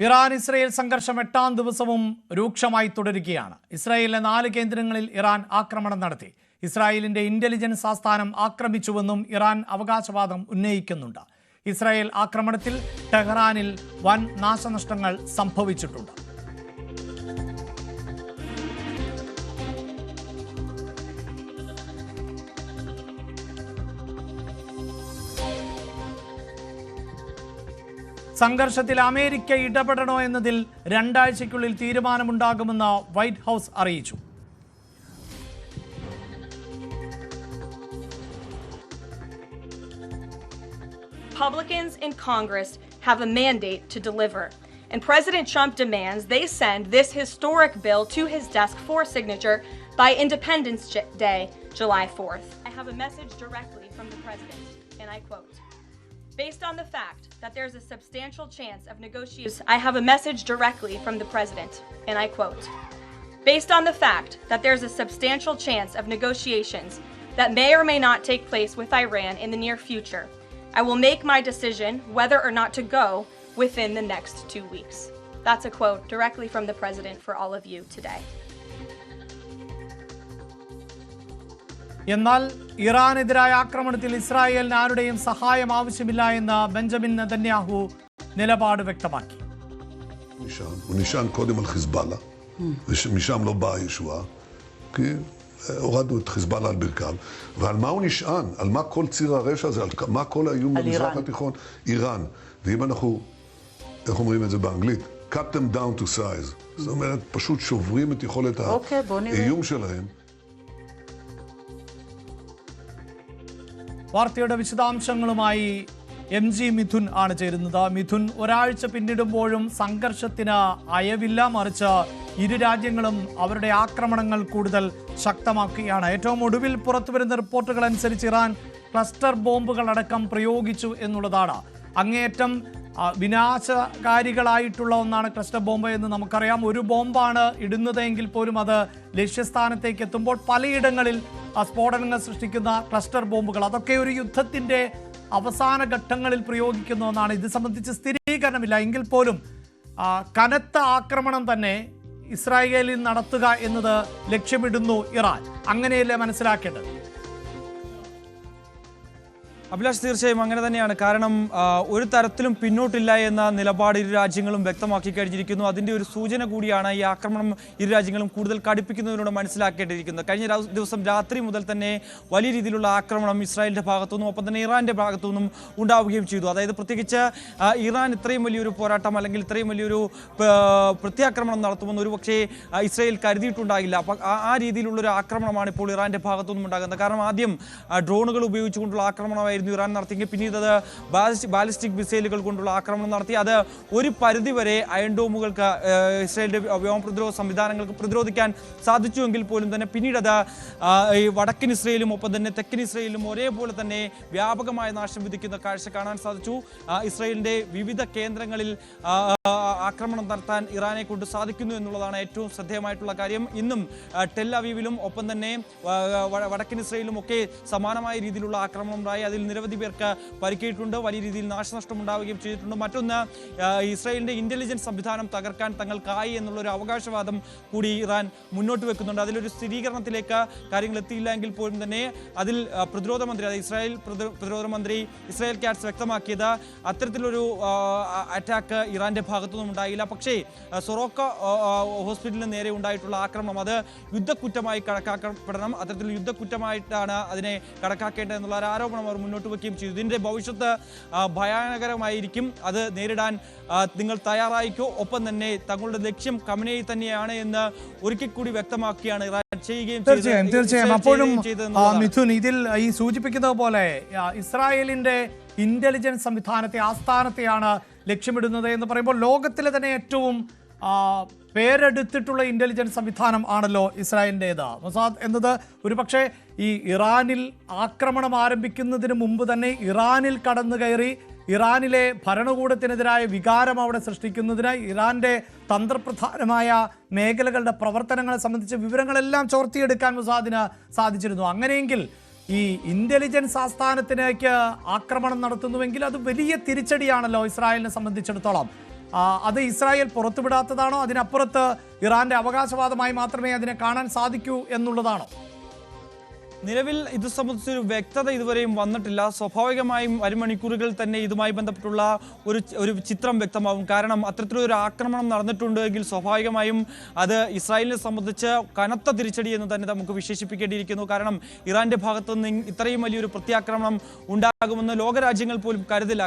Iran Israel സംഘർഷം എട്ടാം ദിവസവും രൂക്ഷമായി തുടരുകയാണ്. ഇസ്രായേലിലെ നാല് കേന്ദ്രങ്ങളിൽ ഇറാൻ ആക്രമണം നടത്തി. ഇസ്രായേലിന്റെ ഇന്റലിജൻസ് ആസ്ഥാനം ആക്രമിച്ചുവെന്നും ഇറാൻ അവകാശവാദം ഉന്നയിക്കുന്നുണ്ട്. ഇസ്രായേൽ ആക്രമണത്തിൽ ടെഹ്റാനിൽ വൻ നാശനഷ്ടങ്ങൾ സംഭവിച്ചിട്ടുണ്ട്. സംഘർഷത്തിൽ അമേരിക്ക ഇടപെടണോ എന്നതിൽ രണ്ടാഴ്ചയ്ക്കുള്ളിൽ തീരുമാനമുണ്ടാകുമെന്ന് വൈറ്റ് ഹൗസ് അറിയിച്ചു Republicans in Congress have a mandate to deliver. And President Trump demands they send this historic bill to his desk for signature by Independence J- Day, July 4th. I have a message directly from the president, and I quote Based on the fact that there's a substantial chance of negotiations, I have a message directly from the president, and I quote Based on the fact that there's a substantial chance of negotiations that may or may not take place with Iran in the near future, I will make my decision whether or not to go within the next two weeks. That's a quote directly from the president for all of you today. എന്നാൽ ഇറാനെതിരായ ആക്രമണത്തിൽ ഇസ്രായേലിന് ആരുടെയും സഹായം ആവശ്യമില്ല എന്ന് Benjamin Netanyahu നിലപാട് വ്യക്തമാക്കി נשען, הוא נשען קודם על חיזבאללה, ומשם לא באה הישועה, כי אה, הורדנו את חיזבאללה על ברכיו. ועל מה הוא נשען? על מה כל ציר הרשע הזה? על כ- מה כל האיום על במזרח איראן. התיכון? איראן. ואם אנחנו, איך אומרים את זה באנגלית? cut them down to size. זאת אומרת, פשוט שוברים את יכולת אוקיי, בוא נראה. האיום שלהם. വാർത്തയുടെ വിശദാംശങ്ങളുമായി എം ജി മിഥുൻ ആണ് ചേരുന്നത്. മിഥുൻ ഒരാഴ്ച പിന്നിടുമ്പോഴും സംഘർഷത്തിന് അയവില്ല. മറിച്ച് ഇരു രാജ്യങ്ങളും അവരുടെ ആക്രമണങ്ങൾ കൂടുതൽ ശക്തമാക്കുകയാണ്. ഏറ്റവും ഒടുവിൽ പുറത്തുവരുന്ന റിപ്പോർട്ടുകൾ അനുസരിച്ച് ഇറാൻ ക്ലസ്റ്റർ ബോംബുകൾ അടക്കം പ്രയോഗിച്ചു എന്നുള്ളതാണ്. അങ്ങേയറ്റം വിനാശകാരികളായിട്ടുള്ള ഒന്നാണ് ക്ലസ്റ്റർ ബോംബ് എന്ന് നമുക്കറിയാം. ഒരു ബോംബാണ് ഇടുന്നതെങ്കിൽ പോലും അത് ലക്ഷ്യസ്ഥാനത്തേക്ക് എത്തുമ്പോൾ പലയിടങ്ങളിൽ സ്ഫോടനങ്ങൾ സൃഷ്ടിക്കുന്ന ക്ലസ്റ്റർ ബോംബുകൾ. അതൊക്കെ ഒരു യുദ്ധത്തിന്റെ അവസാന ഘട്ടങ്ങളിൽ പ്രയോഗിക്കുന്ന ഒന്നാണ്. ഇത് സംബന്ധിച്ച് സ്ഥിരീകരണമില്ല. എങ്കിൽ പോലും കനത്ത ആക്രമണം തന്നെ ഇസ്രായേലിൽ നടത്തുക എന്നത് ലക്ഷ്യമിടുന്നു ഇറാൻ. അങ്ങനെയല്ലേ മനസ്സിലാക്കേണ്ടത്? അഭിലാഷ് തീർച്ചയായും അങ്ങനെ തന്നെയാണ്. കാരണം ഒരു തരത്തിലും പിന്നോട്ടില്ല എന്ന നിലപാട് ഇരു രാജ്യങ്ങളും വ്യക്തമാക്കി കഴിഞ്ഞിരിക്കുന്നു. അതിന്റെ ഒരു സൂചന കൂടിയാണ് ഈ ആക്രമണം ഇരു രാജ്യങ്ങളും കൂടുതൽ കടുപ്പിക്കുന്നതിലൂടെ മനസ്സിലാക്കേണ്ടിയിരിക്കുന്നത്. കഴിഞ്ഞ ദിവസം രാത്രി മുതൽ തന്നെ വലിയ രീതിയിലുള്ള ആക്രമണം ഇസ്രായേലിന്റെ ഭാഗത്തുനിന്നും ഒപ്പം തന്നെ ഇറാന്റെ ഭാഗത്തുനിന്നും ഉണ്ടാവുകയും ചെയ്തു. അതായത് പ്രത്യേകിച്ച് ഇറാൻ ഇത്രയും വലിയൊരു പോരാട്ടം അല്ലെങ്കിൽ ഇത്രയും വലിയൊരു പ്രത്യാക്രമണം നടത്തുമെന്ന് ഒരു പക്ഷേ ഇസ്രായേൽ കരുതിയിട്ടുണ്ടാകില്ല. അപ്പം ആ- രീതിയിലുള്ളൊരു ആക്രമണമാണ് ഇപ്പോൾ ഇറാന്റെ ഭാഗത്തുനിന്നും ഉണ്ടാകുന്നത് കാരണം ആദ്യം ഡ്രോണുകൾ ഉപയോഗിച്ചുകൊണ്ടുള്ള ആക്രമണമായിരുന്നു ഇറാൻ നടത്തിയെങ്കിൽ പിന്നീട് അത് ബാലിസ്റ്റിക് മിസൈലുകൾ കൊണ്ടുള്ള ആക്രമണം നടത്തി. അത് ഒരു പരിധിവരെ അയൺ ഡോമുകൾക്ക് ആ, ഇസ്രായേലിന്റെ വ്യോമ പ്രതിരോധ സംവിധാനങ്ങൾക്ക് പ്രതിരോധിക്കാൻ സാധിച്ചുവെങ്കിൽ പോലും തന്നെ പിന്നീട് അത് ഈ വടക്കൻ ഇസ്രയേലും ഒപ്പം തന്നെ തെക്കൻ ഇസ്രയേലും ഒരേപോലെ തന്നെ വ്യാപകമായ നാശം വിധിക്കുന്ന കാഴ്ച കാണാൻ സാധിച്ചു. ഇസ്രയേലിന്റെ വിവിധ കേന്ദ്രങ്ങളിൽ ആക്രമണം നടത്താൻ ഇറാനെ കൊണ്ട് സാധിക്കുന്നു എന്നുള്ളതാണ് ഏറ്റവും ശ്രദ്ധേയമായിട്ടുള്ള കാര്യം. ഇന്നും ടെല്ലാവീവിലും ഒപ്പം തന്നെ വടക്കൻ ഇസ്രയേലും ഒക്കെ സമാനമായ രീതിയിലുള്ള ആക്രമണം ഉണ്ടായി. അതിൽ നിരവധി പേർക്ക് പരിക്കേറ്റിട്ടുണ്ട്. വലിയ രീതിയിൽ നാശനഷ്ടം ഉണ്ടാവുകയും ചെയ്തിട്ടുണ്ട്. മറ്റൊന്ന് ഇസ്രായേലിന്റെ ഇന്റലിജൻസ് സംവിധാനം തകർക്കാൻ തങ്ങൾക്കായി എന്നുള്ള ഒരു അവകാശവാദം കൂടി ഇറാൻ മുന്നോട്ട് വെക്കുന്നുണ്ട്. അതിലൊരു സ്ഥിരീകരണത്തിലേക്ക് കാര്യങ്ങൾ എത്തിയില്ല എങ്കിൽ പോലും തന്നെ അതിൽ പ്രതിരോധ മന്ത്രി അതായത് ഇസ്രായേൽ പ്രതിരോധ മന്ത്രി ഇസ്രായേൽ ക്യാറ്റ്സ് വ്യക്തമാക്കിയത് അത്തരത്തിലൊരു അറ്റാക്ക് ഇറാന്റെ ഭാഗത്തുനിന്നും ഉണ്ടായില്ല. പക്ഷേ സൊറോക്ക ഹോസ്പിറ്റലിന് നേരെ ഉണ്ടായിട്ടുള്ള ആക്രമണം അത് യുദ്ധക്കുറ്റമായി കണക്കാക്കപ്പെടണം. അത്തരത്തിൽ യുദ്ധക്കുറ്റമായിട്ടാണ് അതിനെ കണക്കാക്കേണ്ടത് എന്നുള്ള ഒരു ആരോപണം അവർ മുന്നോട്ട് വയ്ക്കുകയും ചെയ്തു. ഇതിന്റെ ഭവിഷ്യത്ത് ഭയാനകരമായിരിക്കും. അത് നേരിടാൻ നിങ്ങൾ തയ്യാറായിക്കോ? ഒപ്പം തന്നെ തങ്ങളുടെ ലക്ഷ്യം കമനയിൽ തന്നെയാണ് എന്ന് ഒരിക്കൽ കൂടി വ്യക്തമാക്കിയാണ് ഇറാൻ ചെയ്യുകയും തീർച്ചയായും തീർച്ചയായും. അപ്പോഴും. മിഥുൻ ഇതിൽ ഈ സൂചിപ്പിക്കുന്നത് പോലെ ഇസ്രായേലിന്റെ ഇന്റലിജൻസ് സംവിധാനത്തെ ആസ്ഥാനത്തെയാണ് ലക്ഷ്യമിടുന്നത് എന്ന് പറയുമ്പോൾ ലോകത്തിലെ തന്നെ ഏറ്റവും പേരെടുത്തിട്ടുള്ള ഇന്റലിജൻസ് സംവിധാനം ആണല്ലോ ഇസ്രായേലിന്റെത്. മൊസാദ് എന്നത് ഒരുപക്ഷെ ഈ ഇറാനിൽ ആക്രമണം ആരംഭിക്കുന്നതിന് മുമ്പ് തന്നെ ഇറാനിൽ കടന്നു കയറി ഇറാനിലെ ഭരണകൂടത്തിനെതിരായ വികാരം അവിടെ സൃഷ്ടിക്കുന്നതിന് ഇറാന്റെ തന്ത്രപ്രധാനമായ മേഖലകളുടെ പ്രവർത്തനങ്ങളെ സംബന്ധിച്ച് വിവരങ്ങളെല്ലാം ചോർത്തിയെടുക്കാൻ മൊസാദിന് സാധിച്ചിരുന്നു. അങ്ങനെയെങ്കിൽ ഈ ഇന്റലിജൻസ് ആസ്ഥാനത്തിലേക്ക് ആക്രമണം നടത്തുന്നുവെങ്കിൽ അത് വലിയ തിരിച്ചടിയാണല്ലോ ഇസ്രായേലിനെ സംബന്ധിച്ചിടത്തോളം. അത് ഇസ്രായേൽ പുറത്തുവിടാത്തതാണോ? അതിനപ്പുറത്ത് ഇറാന്റെ അവകാശവാദമായി മാത്രമേ അതിനെ കാണാൻ സാധിക്കൂ എന്നുള്ളതാണോ? നിലവിൽ ഇത് സംബന്ധിച്ചൊരു വ്യക്തത ഇതുവരെയും വന്നിട്ടില്ല. സ്വാഭാവികമായും വരും മണിക്കൂറുകൾ തന്നെ ഇതുമായി ബന്ധപ്പെട്ടുള്ള ഒരു ഒരു ചിത്രം വ്യക്തമാവും. കാരണം അത്തരത്തിലൊരു ആക്രമണം നടന്നിട്ടുണ്ടെങ്കിൽ സ്വാഭാവികമായും അത് ഇസ്രായേലിനെ സംബന്ധിച്ച് കനത്ത തിരിച്ചടി എന്ന് തന്നെ നമുക്ക് വിശേഷിപ്പിക്കേണ്ടിയിരിക്കുന്നു. കാരണം ഇറാന്റെ ഭാഗത്തു നിന്ന് ഇത്രയും വലിയൊരു പ്രത്യാക്രമണം ഉണ്ടാകുമെന്ന് ലോകരാജ്യങ്ങൾ പോലും കരുതില്ല.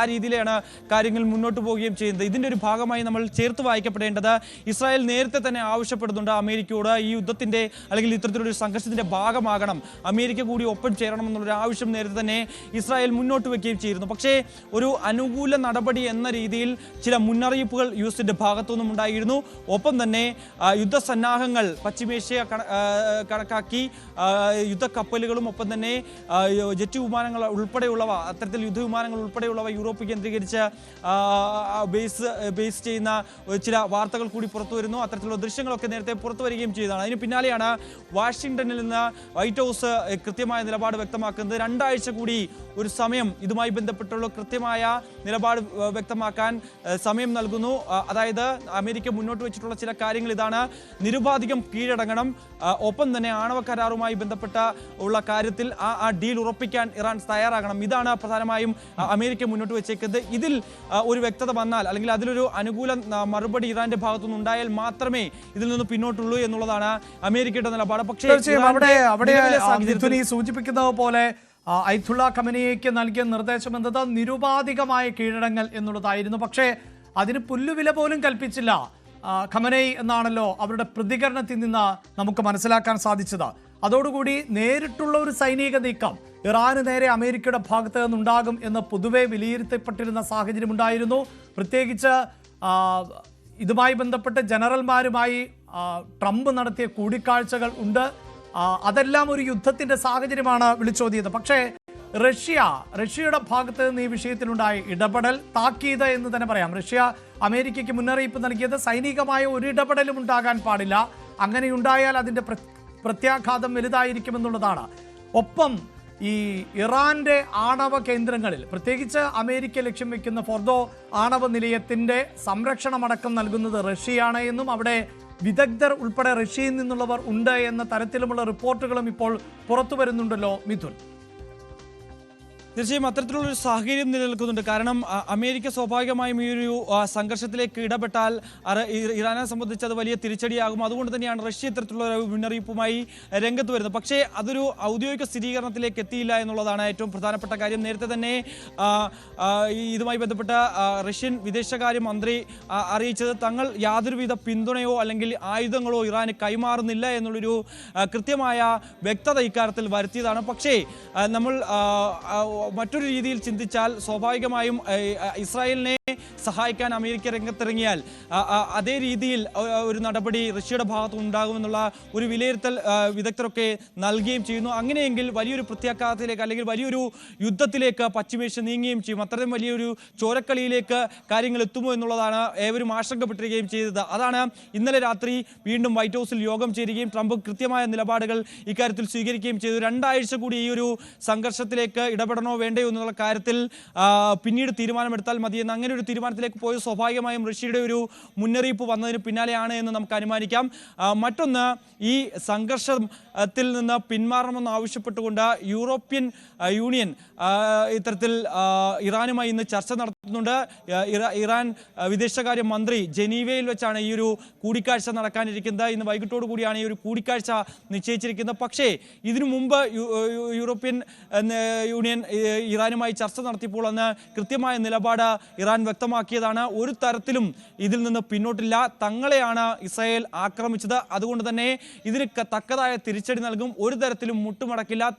ആ രീതിയിലാണ് കാര്യങ്ങൾ മുന്നോട്ട് പോവുകയും ചെയ്യുന്നത്. ഇതിന്റെ ഒരു ഭാഗമായി നമ്മൾ ചേർത്ത് വായിക്കപ്പെടേണ്ടത് ഇസ്രായേൽ നേരത്തെ തന്നെ ആവശ്യപ്പെടുന്നുണ്ട് അമേരിക്കയോട് ഈ യുദ്ധത്തിന്റെ അല്ലെങ്കിൽ ഇത്തരത്തിലൊരു സംഘർഷത്തിന്റെ ഭാഗമാകണം അമേരിക്ക കൂടി ഒപ്പം ചേരണം എന്നുള്ളൊരു ആവശ്യം നേരത്തെ തന്നെ ഇസ്രായേൽ മുന്നോട്ട് വെക്കുകയും ചെയ്തിരുന്നു. പക്ഷേ ഒരു അനുകൂല നടപടി എന്ന രീതിയിൽ ചില മുന്നറിയിപ്പുകൾ യു എസിന്റെ ഭാഗത്തുനിന്നും ഉണ്ടായിരുന്നു. ഒപ്പം തന്നെ യുദ്ധസന്നാഹങ്ങൾ പശ്ചിമേഷ്യ കണക്കാക്കി യുദ്ധക്കപ്പലുകളും ഒപ്പം തന്നെ ജെറ്റ് വിമാനങ്ങൾ ഉൾപ്പെടെയുള്ളവ അത്തരത്തിൽ യുദ്ധവിമാനങ്ങൾ ഉൾപ്പെടെയുള്ളവ യൂറോപ്പ് കേന്ദ്രീകരിച്ച് ബേസ് ബേസ് ചെയ്യുന്ന ചില വാർത്തകൾ കൂടി പുറത്തു വരുന്നു അത്തരത്തിലുള്ള ദൃശ്യങ്ങളൊക്കെ നേരത്തെ പുറത്തു വരികയും ചെയ്തതാണ്. അതിന് പിന്നാലെയാണ് വാഷിംഗ്ടണിൽ നിന്ന് വൈറ്റ് എ, കൃത്യമായ നിലപാട് വ്യക്തമാക്കുന്നത് രണ്ടാഴ്ച കൂടി ഒരു സമയം ഇതുമായി ബന്ധപ്പെട്ടുള്ള കൃത്യമായ നിലപാട് വ്യക്തമാക്കാൻ സമയം നൽകുന്നു. അതായത് അമേരിക്ക മുന്നോട്ട് വെച്ചിട്ടുള്ള ചില കാര്യങ്ങൾ ഇതാണ്. നിരുപാധികം കീഴടങ്ങണം. ഒപ്പം തന്നെ ആണവ കരാറുമായി ബന്ധപ്പെട്ട ഉള്ള കാര്യത്തിൽ ആ ആ ഡീൽ ഉറപ്പിക്കാൻ ഇറാൻ തയ്യാറാകണം. ഇതാണ് പ്രധാനമായും അമേരിക്ക മുന്നോട്ട് വെച്ചേക്കുന്നത്. ഇതിൽ ഒരു വ്യക്തത വന്നാൽ അല്ലെങ്കിൽ അതിലൊരു അനുകൂല മറുപടി ഇറാന്റെ ഭാഗത്തുനിന്ന് ഉണ്ടായാൽ മാത്രമേ ഇതിൽ നിന്ന് പിന്നോട്ടുള്ളൂ എന്നുള്ളതാണ് അമേരിക്കയുടെ നിലപാട്. പക്ഷേ അവിടെ അവിടെ സൂചിപ്പിക്കുന്നത് പോലെ ഐത്തുള്ള കമനിയയ്ക്ക് നൽകിയ നിർദ്ദേശം എന്നത് നിരുപാധികമായ കീഴടങ്ങൽ എന്നുള്ളതായിരുന്നു. പക്ഷേ അതിന് പുല്ലുവില പോലും കൽപ്പിച്ചില്ല. ഖമനൈ എന്നാണല്ലോ അവരുടെ പ്രതികരണത്തിൽ നിന്ന് നമുക്ക് മനസ്സിലാക്കാൻ സാധിച്ചത്. അതോടുകൂടി നേരിട്ടുള്ള ഒരു സൈനിക നീക്കം ഇറാന് നേരെ അമേരിക്കയുടെ ഭാഗത്ത് നിന്നുണ്ടാകും എന്ന് പൊതുവെ വിലയിരുത്തപ്പെട്ടിരുന്ന സാഹചര്യം ഉണ്ടായിരുന്നു. പ്രത്യേകിച്ച് ഇതുമായി ബന്ധപ്പെട്ട് ജനറൽമാരുമായി ട്രംപ് നടത്തിയ കൂടിക്കാഴ്ചകൾ ഉണ്ട്. അതെല്ലാം ഒരു യുദ്ധത്തിന്റെ സാഹചര്യമാണ് വിളിച്ചോതിയത്. പക്ഷേ റഷ്യ റഷ്യയുടെ ഭാഗത്ത് നിന്ന് ഈ വിഷയത്തിലുണ്ടായ ഇടപെടൽ താക്കീത് എന്ന് തന്നെ പറയാം. റഷ്യ അമേരിക്കയ്ക്ക് മുന്നറിയിപ്പ് നൽകിയത് സൈനികമായ ഒരു ഇടപെടലും ഉണ്ടാകാൻ പാടില്ല. അങ്ങനെയുണ്ടായാൽ അതിന്റെ പ്ര- പ്രത്യാഘാതം വലുതായിരിക്കുമെന്നുള്ളതാണ് ഒപ്പം ഈ ഇറാന്റെ ആണവ കേന്ദ്രങ്ങളിൽ പ്രത്യേകിച്ച് അമേരിക്ക ലക്ഷ്യം വെക്കുന്ന ഫോർദോ ആണവ നിലയത്തിന്റെ സംരക്ഷണമടക്കം നൽകുന്നത് റഷ്യയാണ് എന്നും അവിടെ വിദഗ്ധർ ഉൾപ്പെടെ റഷ്യയിൽ നിന്നുള്ളവർ ഉണ്ട് എന്ന തരത്തിലുമുള്ള റിപ്പോർട്ടുകളും ഇപ്പോൾ പുറത്തു വരുന്നുണ്ടല്ലോ മിഥുൻ. തീർച്ചയായും അത്തരത്തിലുള്ളൊരു സാഹചര്യം നിലനിൽക്കുന്നുണ്ട്. കാരണം അമേരിക്ക സ്വാഭാവികമായും ഈ ഒരു സംഘർഷത്തിലേക്ക് ഇടപെട്ടാൽ ഇറാനെ സംബന്ധിച്ച് അത് വലിയ തിരിച്ചടിയാകും. അതുകൊണ്ട് തന്നെയാണ് റഷ്യ ഇത്തരത്തിലുള്ള ഒരു മുന്നറിയിപ്പുമായി രംഗത്ത് വരുന്നത്. പക്ഷേ അതൊരു ഔദ്യോഗിക സ്ഥിരീകരണത്തിലേക്ക് എത്തിയില്ല എന്നുള്ളതാണ് ഏറ്റവും പ്രധാനപ്പെട്ട കാര്യം. നേരത്തെ തന്നെ ഇതുമായി ബന്ധപ്പെട്ട റഷ്യൻ വിദേശകാര്യ മന്ത്രി അറിയിച്ചത് തങ്ങൾ യാതൊരുവിധ പിന്തുണയോ അല്ലെങ്കിൽ ആയുധങ്ങളോ ഇറാന് കൈമാറുന്നില്ല എന്നുള്ളൊരു കൃത്യമായ വ്യക്തത ഇക്കാര്യത്തിൽ വരുത്തിയതാണ്. പക്ഷേ നമ്മൾ മറ്റൊരു രീതിയിൽ ചിന്തിച്ചാൽ സ്വാഭാവികമായും ഇസ്രായേലിനെ സഹായിക്കാൻ അമേരിക്ക രംഗത്തിറങ്ങിയാൽ അതേ രീതിയിൽ ഒരു നടപടി റഷ്യയുടെ ഭാഗത്ത് ഉണ്ടാകുമെന്നുള്ള ഒരു വിലയിരുത്തൽ വിദഗ്ധരൊക്കെ നൽകുകയും ചെയ്യുന്നു. അങ്ങനെയെങ്കിൽ വലിയൊരു പ്രത്യാഘാതത്തിലേക്ക് അല്ലെങ്കിൽ വലിയൊരു യുദ്ധത്തിലേക്ക് പശ്ചിമേഷ്യ നീങ്ങുകയും ചെയ്യും. അത്രയും വലിയൊരു ചോരക്കളിയിലേക്ക് കാര്യങ്ങൾ എത്തുമോ എന്നുള്ളതാണ് ഏവരും ആശങ്കപ്പെട്ടിരിക്കുകയും ചെയ്തത്. അതാണ് ഇന്നലെ രാത്രി വീണ്ടും വൈറ്റ് ഹൗസിൽ യോഗം ചേരുകയും ട്രംപ് കൃത്യമായ നിലപാടുകൾ ഇക്കാര്യത്തിൽ സ്വീകരിക്കുകയും ചെയ്തു. രണ്ടാഴ്ച കൂടി ഈ ഒരു സംഘർഷത്തിലേക്ക് ഇടപെടണോ വേണ്ടയോ എന്നുള്ള കാര്യത്തിൽ പിന്നീട് തീരുമാനമെടുത്താൽ മതിയെന്ന് അങ്ങനെ ഒരു തീരുമാനത്തിലേക്ക് പോയത് സ്വാഭാവികമായും ഋഷിയുടെ ഒരു മുന്നറിയിപ്പ് വന്നതിന് പിന്നാലെയാണ് എന്ന് നമുക്ക് അനുമാനിക്കാം. മറ്റൊന്ന് ഈ സംഘർഷത്തിൽ നിന്ന് പിന്മാറണമെന്ന് ആവശ്യപ്പെട്ടുകൊണ്ട് യൂറോപ്യൻ യൂണിയൻ ഇത്തരത്തിൽ ഇറാനുമായി ഇന്ന് ചർച്ച നടത്തുന്നുണ്ട്. ഇറാൻ വിദേശകാര്യ മന്ത്രി ജനീവയിൽ വെച്ചാണ് ഈ ഒരു കൂടിക്കാഴ്ച നടക്കാനിരിക്കുന്നത്. ഇന്ന് വൈകിട്ടോടു കൂടിയാണ് ഈ ഒരു കൂടിക്കാഴ്ച നിശ്ചയിച്ചിരിക്കുന്നത്. പക്ഷേ ഇതിനു മുമ്പ് യൂറോപ്യൻ യൂണിയൻ ഇറാനുമായി ചർച്ച നടത്തിയപ്പോൾ അന്ന് കൃത്യമായ നിലപാട് ഇറാൻ വ്യക്തമാക്കിയതാണ്. ഒരു തരത്തിലും ഇതിൽ നിന്ന് പിന്നോട്ടില്ല. തങ്ങളെയാണ് ഇസ്രായേൽ ആക്രമിച്ചത്. അതുകൊണ്ട് തന്നെ ഇതിന് തക്കതായ തിരിച്ചടി നൽകും. ഒരു തരത്തിലും മുട്ടുമടക്കില്ല.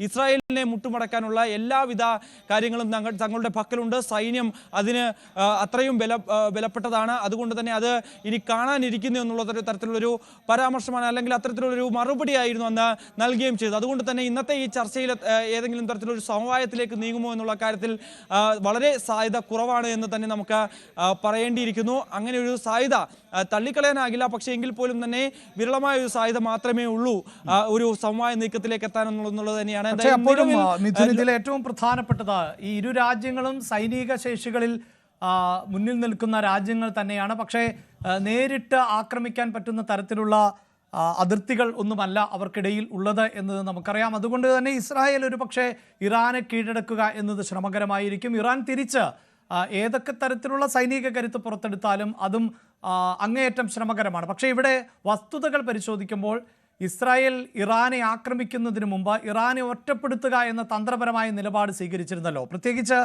ഇസ്രായേലിനെ മുട്ടുമടക്കാനുള്ള എല്ലാവിധ കാര്യങ്ങളും തങ്ങളുടെ പക്കലുണ്ട്. സൈന്യം അതിന് അത്രയും ബല ബലപ്പെട്ടതാണ്. അതുകൊണ്ട് തന്നെ അത് ഇനി കാണാനിരിക്കുന്നു എന്നുള്ള തര- തരത്തിലുള്ളൊരു പരാമർശമാണ് അല്ലെങ്കിൽ അത്തരത്തിലുള്ളൊരു മറുപടിയായിരുന്നു അന്ന് നൽകുകയും ചെയ്തത്. അതുകൊണ്ട് തന്നെ ഇന്നത്തെ ഈ ചർച്ചയിൽ ഏതെങ്കിലും തരത്തിലൊരു സമവായത്തിലേക്ക് നീങ്ങുമോ എന്നുള്ള കാര്യത്തിൽ വളരെ സാധ്യത കുറവാണ് എന്ന് തന്നെ നമുക്ക് പറയേണ്ടിയിരിക്കുന്നു. അങ്ങനെ ഒരു സാധ്യത തള്ളിക്കളയാനാകില്ല. പക്ഷേ എങ്കിൽ പോലും തന്നെ വിരളമായ ഒരു സാധ്യത മാത്രമേ ഉള്ളൂ ഒരു സമവായ നീക്കത്തിലേക്ക് എത്താൻ എന്നുള്ളത് തന്നെയാണ്. അപ്പോഴും ഇതിൽ ഏറ്റവും പ്രധാനപ്പെട്ടത് ഈ ഇരു രാജ്യങ്ങളും സൈനിക ശേഷികളിൽ മുന്നിൽ നിൽക്കുന്ന രാജ്യങ്ങൾ തന്നെയാണ്. പക്ഷേ നേരിട്ട് ആക്രമിക്കാൻ പറ്റുന്ന തരത്തിലുള്ള അതിർത്തികൾ ഒന്നുമല്ല അവർക്കിടയിൽ ഉള്ളത് എന്നത് നമുക്കറിയാം. അതുകൊണ്ട് തന്നെ ഇസ്രായേൽ ഒരു പക്ഷേ ഇറാനെ കീഴടക്കുക എന്നത് ശ്രമകരമായിരിക്കും. ഇറാൻ തിരിച്ച് ഏതൊക്കെ തരത്തിലുള്ള സൈനിക കരുത്ത് പുറത്തെടുത്താലും അതും അങ്ങേയറ്റം ശ്രമകരമാണ്. പക്ഷേ ഇവിടെ വസ്തുതകൾ പരിശോധിക്കുമ്പോൾ ഇസ്രായേൽ ഇറാനെ ആക്രമിക്കുന്നതിന് മുമ്പ് ഇറാനെ ഒറ്റപ്പെടുത്തുക എന്ന തന്ത്രപരമായ നിലപാട് സ്വീകരിച്ചിരുന്നല്ലോ. പ്രത്യേകിച്ച്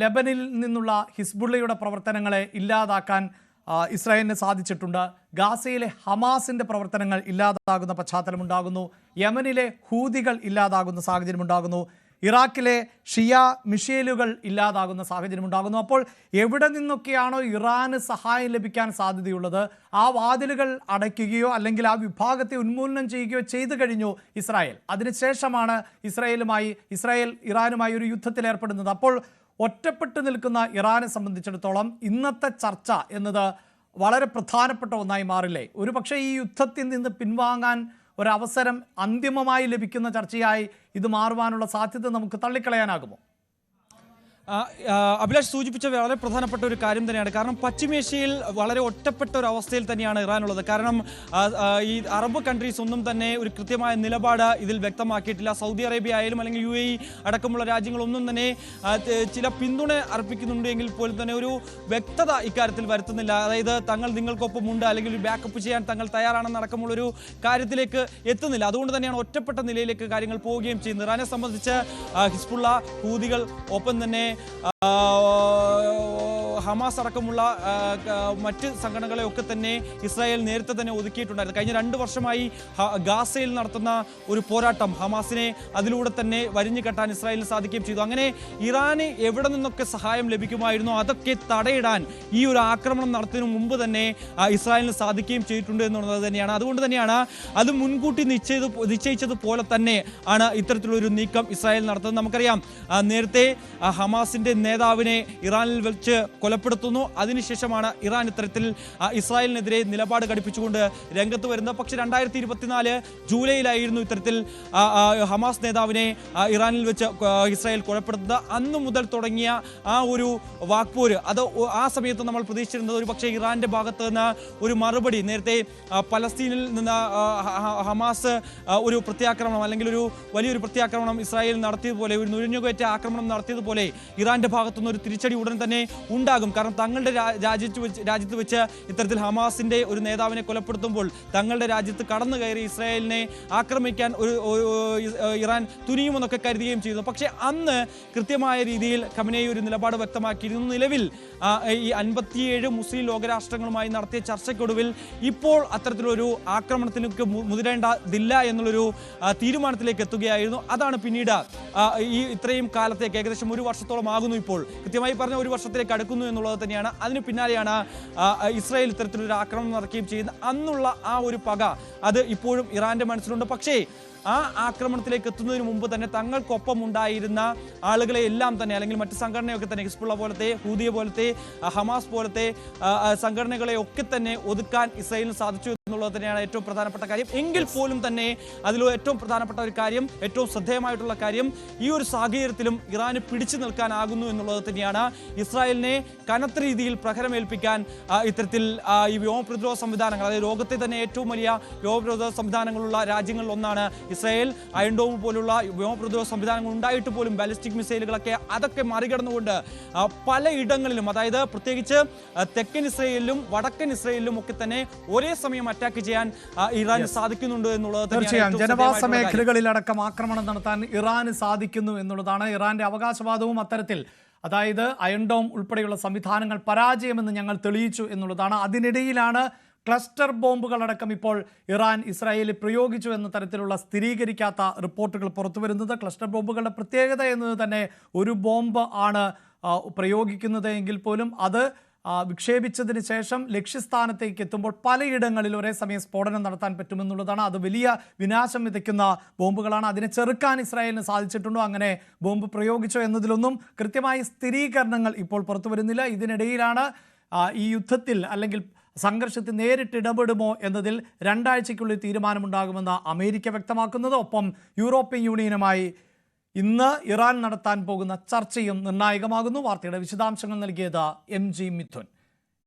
ലബനിൽ നിന്നുള്ള ഹിസ്ബുള്ളയുടെ പ്രവർത്തനങ്ങളെ ഇല്ലാതാക്കാൻ ഇസ്രായേലിന് സാധിച്ചിട്ടുണ്ട്. ഗാസയിലെ ഹമാസിന്റെ പ്രവർത്തനങ്ങൾ ഇല്ലാതാകുന്ന പശ്ചാത്തലം ഉണ്ടാകുന്നു യമനിലെ ഹൂതികൾ ഇല്ലാതാകുന്ന സാഹചര്യം ഉണ്ടാകുന്നു ഇറാഖിലെ ഷിയ മിഷേലുകൾ ഇല്ലാതാകുന്ന സാഹചര്യം ഉണ്ടാകുന്നു അപ്പോൾ എവിടെ നിന്നൊക്കെയാണോ ഇറാന് സഹായം ലഭിക്കാൻ സാധ്യതയുള്ളത്? ആ വാതിലുകൾ അടയ്ക്കുകയോ അല്ലെങ്കിൽ ആ വിഭാഗത്തെ ഉന്മൂലനം ചെയ്യുകയോ ചെയ്തു കഴിഞ്ഞു ഇസ്രായേൽ. അതിനുശേഷമാണ് ഇസ്രായേലുമായി ഇസ്രായേൽ ഇറാനുമായി ഒരു യുദ്ധത്തിൽ ഏർപ്പെടുന്നത് അപ്പോൾ ഒറ്റപ്പെട്ടു നിൽക്കുന്ന ഇറാനെ സംബന്ധിച്ചിടത്തോളം ഇന്നത്തെ ചർച്ച എന്നത് വളരെ പ്രധാനപ്പെട്ട ഒന്നായി മാറില്ലേ? ഒരു പക്ഷേ ഈ യുദ്ധത്തിൽ നിന്ന് പിൻവാങ്ങാൻ ഒരവസരം അന്തിമമായി ലഭിക്കുന്ന ചർച്ചയായി ഇത് മാറുവാനുള്ള സാധ്യത നമുക്ക് തള്ളിക്കളയാനാകുമോ? അഭിലാഷ് സൂചിപ്പിച്ച വളരെ പ്രധാനപ്പെട്ട ഒരു കാര്യം തന്നെയാണ്. കാരണം പശ്ചിമേഷ്യയിൽ വളരെ ഒറ്റപ്പെട്ട ഒരു അവസ്ഥയിൽ തന്നെയാണ് ഇറാനുള്ളത്. കാരണം ഈ അറബ് കൺട്രീസ് ഒന്നും തന്നെ ഒരു കൃത്യമായ നിലപാട് ഇതിൽ വ്യക്തമാക്കിയിട്ടില്ല. സൗദി അറേബ്യ ആയാലും അല്ലെങ്കിൽ യു എ അടക്കമുള്ള രാജ്യങ്ങളൊന്നും തന്നെ ചില പിന്തുണ അർപ്പിക്കുന്നുണ്ട് എങ്കിൽ പോലും തന്നെ ഒരു വ്യക്തത ഇക്കാര്യത്തിൽ വരുത്തുന്നില്ല. അതായത് തങ്ങൾ നിങ്ങൾക്കൊപ്പമുണ്ട് അല്ലെങ്കിൽ ഒരു ബാക്കപ്പ് ചെയ്യാൻ തങ്ങൾ തയ്യാറാണെന്ന് അടക്കമുള്ളൊരു കാര്യത്തിലേക്ക് എത്തുന്നില്ല. അതുകൊണ്ട് തന്നെയാണ് ഒറ്റപ്പെട്ട നിലയിലേക്ക് കാര്യങ്ങൾ പോവുകയും ചെയ്യുന്നത്. ഇറാനെ സംബന്ധിച്ച് ഹിസ്ബുള്ള ഹൂതികൾ ഒപ്പം തന്നെ Oh. ഹമാസ് അടക്കമുള്ള മറ്റ് സംഘടനകളെയൊക്കെ തന്നെ ഇസ്രായേൽ നേരത്തെ തന്നെ ഒതുക്കിയിട്ടുണ്ടായിരുന്നു. കഴിഞ്ഞ രണ്ട് വർഷമായി ഗാസയിൽ നടത്തുന്ന ഒരു പോരാട്ടം ഹമാസിനെ അതിലൂടെ തന്നെ വരിഞ്ഞു കെട്ടാൻ ഇസ്രായേലിന് സാധിക്കുകയും ചെയ്തു. അങ്ങനെ ഇറാന് എവിടെ നിന്നൊക്കെ സഹായം ലഭിക്കുമായിരുന്നു? അതൊക്കെ തടയിടാൻ ഈ ഒരു ആക്രമണം നടത്തുന്നതിന് മുമ്പ് തന്നെ ഇസ്രായേലിന് സാധിക്കുകയും ചെയ്തിട്ടുണ്ട് എന്നുള്ളത് തന്നെയാണ്. അതുകൊണ്ട് തന്നെയാണ് അത് മുൻകൂട്ടി നിശ്ചയിത് നിശ്ചയിച്ചതുപോലെ തന്നെ ആണ് ഇത്തരത്തിലൊരു നീക്കം ഇസ്രായേൽ നടത്തുന്നത്. നമുക്കറിയാം നേരത്തെ ഹമാസിന്റെ നേതാവിനെ ഇറാനിൽ വെച്ച് കൊലപ്പെടുത്തുന്നു. അതിനുശേഷമാണ് ഇറാൻ ഇത്തരത്തിൽ ഇസ്രായേലിനെതിരെ നിലപാട് ഘടിപ്പിച്ചുകൊണ്ട് രംഗത്ത് വരുന്നത്. പക്ഷേ രണ്ടായിരത്തി ഇരുപത്തിനാല് ജൂലൈയിലായിരുന്നു ഇത്തരത്തിൽ ഹമാസ് നേതാവിനെ ഇറാനിൽ വെച്ച് ഇസ്രായേൽ കൊലപ്പെടുത്തുന്നത്. അന്ന് മുതൽ തുടങ്ങിയ ആ ഒരു വാക്പോര് അത് ആ സമയത്ത് നമ്മൾ പ്രതീക്ഷിച്ചിരുന്നത് ഒരു പക്ഷേ ഇറാന്റെ ഭാഗത്ത് നിന്ന് ഒരു മറുപടി നേരത്തെ പലസ്തീനിൽ നിന്ന് ഹമാസ് ഒരു പ്രത്യാക്രമണം അല്ലെങ്കിൽ ഒരു വലിയൊരു പ്രത്യാക്രമണം ഇസ്രായേൽ നടത്തിയതുപോലെ ഒരു നുഴഞ്ഞുകയറ്റ ആക്രമണം നടത്തിയതുപോലെ ഇറാന്റെ ഭാഗത്തുനിന്ന് ഒരു തിരിച്ചടി ഉടൻ തന്നെ ഉണ്ടാകും. കാരണം തങ്ങളുടെ രാജ്യത്ത് വെച്ച് രാജ്യത്ത് വെച്ച് ഇത്തരത്തിൽ ഹമാസിന്റെ ഒരു നേതാവിനെ കൊലപ്പെടുത്തുമ്പോൾ തങ്ങളുടെ രാജ്യത്ത് കടന്നു കയറി ഇസ്രായേലിനെ ആക്രമിക്കാൻ ഒരു ഇറാൻ തുനിയുമെന്നൊക്കെ കരുതുകയും ചെയ്തു. പക്ഷേ അന്ന് കൃത്യമായ രീതിയിൽ ഖമനേയി ഒരു നിലപാട് വ്യക്തമാക്കിയിരുന്നു. നിലവിൽ ഈ അൻപത്തിയേഴ് മുസ്ലിം ലോകരാഷ്ട്രങ്ങളുമായി നടത്തിയ ചർച്ചയ്ക്കൊടുവിൽ ഇപ്പോൾ അത്തരത്തിലൊരു ആക്രമണത്തിലേക്ക് മുതിരേണ്ടതില്ല എന്നുള്ളൊരു തീരുമാനത്തിലേക്ക് എത്തുകയായിരുന്നു. അതാണ് പിന്നീട് ഈ ഇത്രയും കാലത്തേക്ക് ഏകദേശം ഒരു വർഷത്തോളം ആകുന്നു ഇപ്പോൾ. കൃത്യമായി പറഞ്ഞ ഒരു വർഷത്തിലേക്ക് അടുക്കുന്നു എന്നുള്ളത് തന്നെയാണ്. അതിന് പിന്നാലെയാണ് ഇസ്രായേൽ ഇത്തരത്തിലൊരു ആക്രമണം നടക്കുകയും ചെയ്യുന്നത്. അന്നുള്ള ആ ഒരു പക അത് ഇപ്പോഴും ഇറാന്റെ മനസ്സിലുണ്ട്. പക്ഷേ ആ ആക്രമണത്തിലേക്ക് എത്തുന്നതിന് മുമ്പ് തന്നെ തങ്ങൾക്കൊപ്പം ഉണ്ടായിരുന്ന ആളുകളെ എല്ലാം തന്നെ അല്ലെങ്കിൽ മറ്റ് സംഘടനയൊക്കെ തന്നെ ഹിസ്ബുള്ള പോലത്തെ ഹൂദിയ പോലത്തെ ഹമാസ് പോലത്തെ സംഘടനകളെ ഒക്കെ തന്നെ ഒതുക്കാൻ ഇസ്രായേലിന് സാധിച്ചു എന്നുള്ളത് തന്നെയാണ് ഏറ്റവും പ്രധാനപ്പെട്ട കാര്യം. എങ്കിൽ പോലും തന്നെ അതിൽ ഏറ്റവും പ്രധാനപ്പെട്ട ഒരു കാര്യം ഏറ്റവും ശ്രദ്ധേയമായിട്ടുള്ള കാര്യം ഈ ഒരു സാഹചര്യത്തിലും ഇറാന് പിടിച്ചു നിൽക്കാനാകുന്നു എന്നുള്ളത് തന്നെയാണ് ഇസ്രായേലിനെ കനത്ത രീതിയിൽ പ്രഹരമേൽപ്പിക്കാൻ ഇത്തരത്തിൽ ഈ വ്യോമ പ്രതിരോധ സംവിധാനങ്ങൾ അതായത് ലോകത്തെ തന്നെ ഏറ്റവും വലിയ വ്യോമ പ്രതിരോധ സംവിധാനങ്ങളുള്ള രാജ്യങ്ങളിൽ ഒന്നാണ് ഇസ്രായേൽ അയൺഡോം പോലുള്ള വ്യോമ പ്രതിരോധ സംവിധാനങ്ങൾ ഉണ്ടായിട്ട് പോലും ബാലിസ്റ്റിക് മിസൈലുകളൊക്കെ അതൊക്കെ മറികടന്നുകൊണ്ട് പലയിടങ്ങളിലും അതായത് പ്രത്യേകിച്ച് തെക്കൻ ഇസ്രയേലിലും വടക്കൻ ഇസ്രയേലിലും ഒക്കെ തന്നെ ഒരേ സമയം അറ്റാക്ക് ചെയ്യാൻ ഇറാന് സാധിക്കുന്നുണ്ട് എന്നുള്ളത് തീർച്ചയായും. ജനവാസ മേഖലകളിലടക്കം ആക്രമണം നടത്താൻ ഇറാന് സാധിക്കുന്നു എന്നുള്ളതാണ് ഇറാന്റെ അവകാശവാദവും അത്തരത്തിൽ. അതായത് അയൺഡോം ഉൾപ്പെടെയുള്ള സംവിധാനങ്ങൾ പരാജയമെന്ന് ഞങ്ങൾ തെളിയിച്ചു എന്നുള്ളതാണ്. അതിനിടയിലാണ് ക്ലസ്റ്റർ ബോംബുകളടക്കം ഇപ്പോൾ ഇറാൻ ഇസ്രായേലിൽ പ്രയോഗിച്ചു എന്ന തരത്തിലുള്ള സ്ഥിരീകരിക്കാത്ത റിപ്പോർട്ടുകൾ പുറത്തു വരുന്നത്. ക്ലസ്റ്റർ ബോംബുകളുടെ പ്രത്യേകത എന്നത് തന്നെ ഒരു ബോംബ് ആണ് പ്രയോഗിക്കുന്നത് എങ്കിൽ പോലും അത് വിക്ഷേപിച്ചതിന് ശേഷം ലക്ഷ്യസ്ഥാനത്തേക്ക് എത്തുമ്പോൾ പലയിടങ്ങളിൽ ഒരേ സമയം സ്ഫോടനം നടത്താൻ പറ്റുമെന്നുള്ളതാണ്. അത് വലിയ വിനാശം വിതയ്ക്കുന്ന ബോംബുകളാണ്. അതിനെ ചെറുക്കാൻ ഇസ്രായേലിന് സാധിച്ചിട്ടുണ്ടോ? അങ്ങനെ ബോംബ് പ്രയോഗിച്ചോ എന്നതിലൊന്നും കൃത്യമായ സ്ഥിരീകരണങ്ങൾ ഇപ്പോൾ പുറത്തു വരുന്നില്ല. ഇതിനിടയിലാണ് ഈ യുദ്ധത്തിൽ അല്ലെങ്കിൽ സംഘർഷത്തിൽ നേരിട്ട് ഇടപെടുമോ എന്നതിൽ രണ്ടാഴ്ചയ്ക്കുള്ളിൽ തീരുമാനമുണ്ടാകുമെന്ന് അമേരിക്ക വ്യക്തമാക്കുന്നത് ഒപ്പം യൂറോപ്യൻ യൂണിയനുമായി ഇന്ന് ഇറാൻ നടത്താൻ പോകുന്ന ചർച്ചയും നിർണായകമാകുന്നു. വാർത്തയുടെ വിശദാംശങ്ങൾ നൽകിയത് എം ജി മിഥുൻ.